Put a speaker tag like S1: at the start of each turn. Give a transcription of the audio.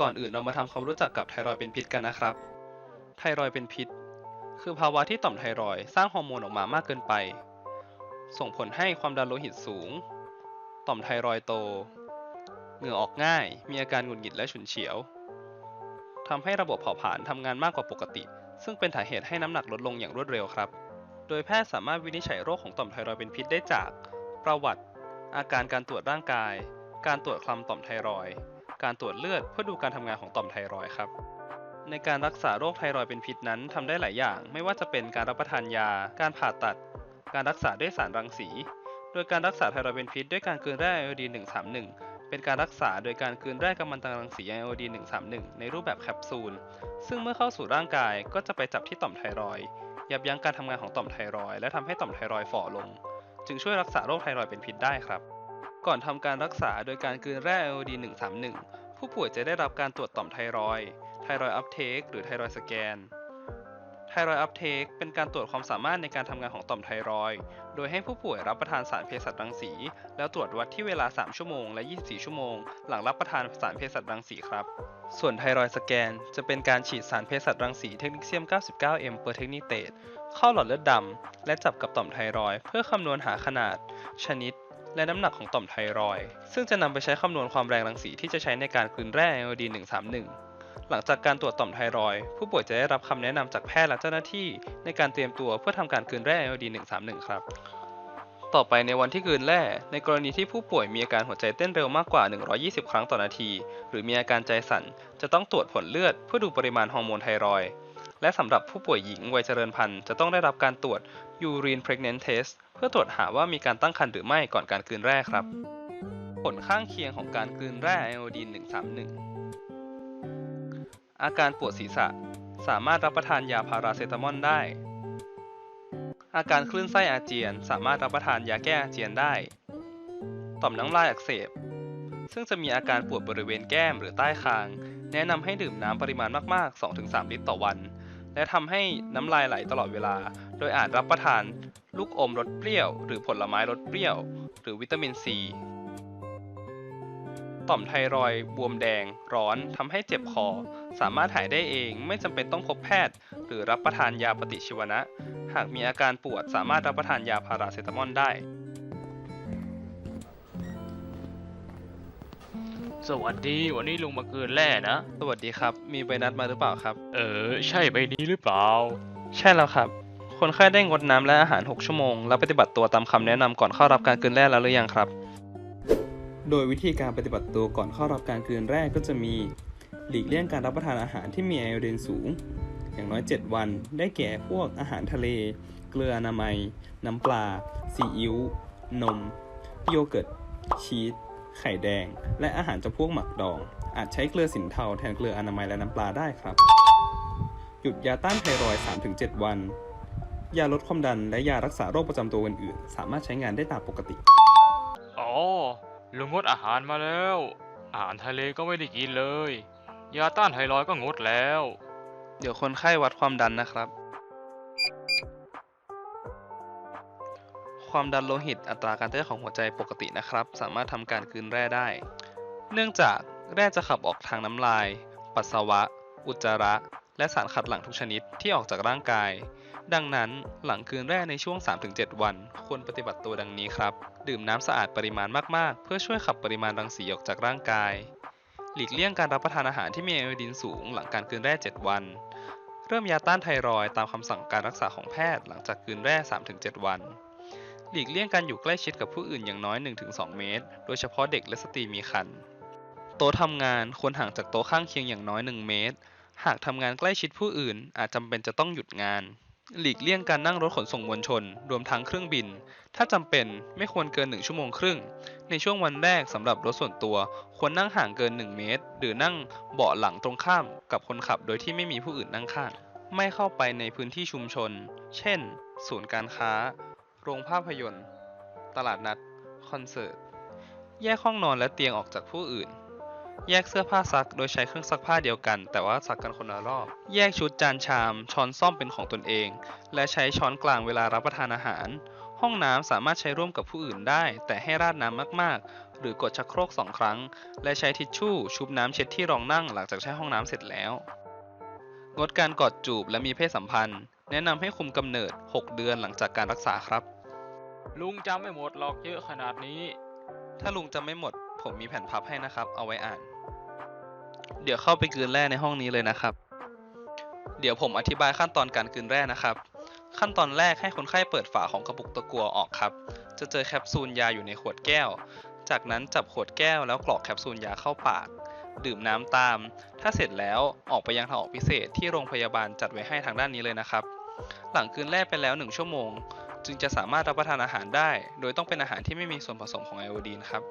S1: ก่อนอื่นเรามาทำความรู้จักกับไทรอยด์เป็นพิษกันนะครับ ไทรอยด์เป็นพิษ คือภาวะที่ต่อมไทรอยสร้างฮอร์โมนออกมามากเกินไป ส่งผลให้ความดันโลหิตสูง ต่อมไทรอยโต เหงื่อออกง่าย มีอาการหงุดหงิดและฉุนเฉียวทำให้ระบบเผาผลาญทำงานมากกว่าปกติ ซึ่งเป็นสาเหตุให้น้ำหนักลดลงอย่างรวดเร็วครับ โดยแพทย์สามารถวินิจฉัยโรคของต่อมไทรอยด์เป็นพิษได้จาก ประวัติ อาการการตรวจร่างกาย การตรวจคลำต่อมไทรอย การตรวจเลือดเพื่อดูการทำงานของต่อมไทรอยด์ครับ ในการรักษาโรคไทรอยด์เป็นพิษนั้นทำได้หลายอย่าง ไม่ว่าจะเป็นการรับประทานยา การผ่าตัด การรักษาด้วยสารรังสี โดยการรักษาไทรอยด์เป็นพิษด้วยการกลืนแร่ไอโอดีน131 เป็นการรักษาโดยการกลืนแร่กัมมันตรังสีไอโอดีน131 ในรูปแบบแคปซูล ซึ่งเมื่อเข้าสู่ร่างกายก็จะไปจับที่ต่อมไทรอยด์ยับยั้งการทำงานของต่อมไทรอยด์และทำให้ต่อมไทรอยด์ฝ่อลง จึงช่วยรักษาโรคไทรอยด์เป็นพิษได้ครับ ก่อนทำการรักษาโดยการกลืนแร่ไอโอดีน131 ผู้ป่วยจะได้รับการตรวจต่อมไทรอยด์ไทรอยด์อัพเทคหรือไทรอยด์สแกนไทรอยด์อัพเทคเป็นการตรวจความสามารถในการทำงานของต่อมไทรอยด์โดยให้ผู้ป่วยรับประทานสารเภสัชรังสี แล้วตรวจวัดที่เวลา 3 ชั่วโมง และ 24 ชั่วโมง หลังรับประทานสารเภสัชรังสีครับ ส่วนไทรอยด์สแกน จะเป็นการฉีดสารเภสัชรังสีเทคนิคเซียม 99M เปอร์เทคนิเตตเข้าหลอดเลือดดำ และจับกับต่อมไทรอยด์เพื่อคำนวณหาขนาด ชนิด และน้ำหนักของต่อมไทรอยด์ซึ่งจะนำไปใช้คำนวณความแรงรังสีที่จะใช้ในการกลืนแร่ไอโอดีน131 หลังจากการตรวจต่อมไทรอยด์ผู้ป่วยจะได้รับคำแนะนำจากแพทย์และเจ้าหน้าที่ ในการเตรียมตัวเพื่อทำการกลืนแร่ไอโอดีน131 ครับ ต่อไปในวันที่กลืนแร่ ในกรณีที่ผู้ป่วยมีอาการหัวใจเต้นเร็วมากกว่า 120 ครั้งต่อนาที หรือมีอาการใจสั่น จะต้องตรวจผลเลือดเพื่อดูปริมาณฮอร์โมนไทรอยด์ และสำหรับผู้ป่วยหญิงวัยเจริญพันธุ์จะต้องได้รับการตรวจ urine pregnant test เพื่อตรวจหาว่ามีการตั้งครรภ์หรือไม่ก่อนการกลืนแร่ครับ ผลข้างเคียงของการกลืนแร่ไอโอดีน 131 อาการปวดศีรษะ สามารถรับประทานยาพาราเซตามอลได้ อาการคลื่นไส้อาเจียน สามารถรับประทานยาแก้อาเจียนได้ ต่อมน้ำลายอักเสบ ซึ่งจะมีอาการปวดบริเวณแก้มหรือใต้คาง แนะนำให้ดื่มน้ำปริมาณมากๆ 2-3 ลิตรต่อวัน และทำให้น้ำลายไหลตลอดเวลา โดยอาจรับประทานลูกอมรสเปรี้ยว หรือผลไม้รสเปรี้ยว หรือวิตามินซีต่อมไทรอยด์บวมแดง ร้อนทำให้เจ็บคอ สามารถหายได้เองไม่จำเป็นต้องพบแพทย์ หรือรับประทานยาปฏิชีวนะ หากมีอาการปวดสามารถรับประทานยาพาราเซตามอลได้
S2: สวัสดีวันนี้ลุงมาเกินแร่นะ
S1: สวัสดีครับ มีใบนัดมาหรือเปล่าครับ
S2: เออ ใช่ใบนี้หรือเปล่า
S1: ใช่แล้วครับ คนไข้ได้งดน้ำและอาหาร 6 ชั่วโมง และปฏิบัติตัวตามคำแนะนำก่อนเข้ารับการกลืนแร่แล้วหรือยังครับ โดยวิธีการปฏิบัติตัวก่อนเข้ารับการกลืนแร่ก็จะมี หลีกเลี่ยงการรับประทานอาหารที่มีไอโอดีนสูง อย่างน้อย 7 วัน ได้แก่พวกอาหารทะเล เกลืออนามัย น้ำปลา ซีอิ๊ว นม โยเกิร์ต ชีส ไข่แดง และอาหารจำพวกหมักดอง อาจใช้เกลือสินเทาแทนเกลืออนามัยและน้ำปลาได้ครับ หยุดยาต้านไทรอยด์3-7 วัน ยาลดความดันและยารักษาโรคประจำตัวอื่นๆ สามารถใช้งานได้ตามปกติ
S2: อ๋อลุงงดอาหารมาแล้ว อาหารทะเลก็ไม่ได้กินเลย ยาต้านไทรอยด์ก็งดแล้ว
S1: เดี๋ยวคนไข้วัดความดันนะครับ ความดันโลหิตอัตราการเต้นของหัวใจปกตินะครับ สามารถทำการกลืนแร่ได้ เนื่องจากแร่จะขับออกทางน้ำลาย ปัสสาวะ อุจจาระ และสารขัดหลั่งทุกชนิดที่ออกจากร่างกาย ดังนั้นหลังกลืนแร่ในช่วง 3-7 วัน ควรปฏิบัติตัวดังนี้ครับ ดื่มน้ำสะอาดปริมาณมาก ๆ เพื่อช่วยขับปริมาณรังสีออกจากร่างกาย หลีกเลี่ยงการรับประทานอาหารที่มีไอโอดีนสูง หลังการกลืนแร่ 7 วันเริ่มยาต้านไทรอยตามคำสั่งการรักษาของแพทย์หลังจากกลืนแร่ 3-7 วัน หลีกเลี่ยงการอยู่ใกล้ชิดกับผู้อื่นอย่างน้อย 1-2 เมตร โดยเฉพาะเด็กและสตรีมีครรภ์โต๊ะทำงานควรห่างจากโต๊ะข้างเคียงอย่างน้อย 1 เมตร หากทำงานใกล้ชิดผู้อื่น อาจจำเป็นจะต้องหยุดงาน หลีกเลี่ยงการนั่งรถขนส่งมวลชน รวมทั้งเครื่องบิน ถ้าจำเป็นไม่ควรเกิน 1 ชั่วโมงครึ่ง ในช่วงวันแรกสำหรับรถส่วนตัว ควรนั่งห่างเกิน 1 เมตร หรือนั่งเบาะหลังตรงข้ามกับคนขับโดยที่ไม่มีผู้อื่นนั่งข้าง ไม่เข้าไปในพื้นที่ชุมชน เช่น ศูนย์การค้า โรงภาพยนตร์ ตลาดนัด คอนเสิร์ต แยกห้องนอนและเตียงออกจากผู้อื่น แยกเสื้อผ้าซักโดยใช้เครื่องซักผ้าเดียวกัน แต่ว่าซักกันคนละรอบ แยกชุดจานชาม ช้อนซ่อมเป็นของตนเอง และใช้ช้อนกลางเวลารับประทานอาหาร ห้องน้ำสามารถใช้ร่วมกับผู้อื่นได้ แต่ให้ราดน้ำมากๆ หรือกดชักโครกสองครั้ง และใช้ทิชชู่ชุบน้ำเช็ดที่รองนั่งหลังจากใช้ห้องน้ำเสร็จแล้ว งดการกอดจูบและมีเพศสัมพันธ์แนะนำให้คุมกำเนิด 6 เดือนหลังจากการรักษาครับ
S2: ลุงจำไม่หมดหรอกเยอะขนาดนี้
S1: ถ้าลุงจำไม่หมด ผมมีแผ่นพับให้นะครับ เอาไว้อ่าน เดี๋ยวเข้าไปกลืนแร่ในห้องนี้เลยนะครับ เดี๋ยวผมอธิบายขั้นตอนการกลืนแร่นะครับ ขั้นตอนแรกให้คนไข้เปิดฝาของกระปุกตะกัวออกครับ จะเจอแคปซูลยาอยู่ในขวดแก้ว จากนั้นจับขวดแก้วแล้วกรอกแคปซูลยาเข้าปาก ดื่มน้ำตาม ถ้าเสร็จแล้วออกไปยังทางออกพิเศษที่โรงพยาบาลจัดไว้ให้ทางด้านนี้เลยนะครับ หลังกลืนแร่ไปแล้ว 1 ชั่วโมง จึงจะสามารถรับประทานอาหารได้ โดยต้องเป็นอาหารที่ไม่มีส่วนผสมของไอโอดีนครับ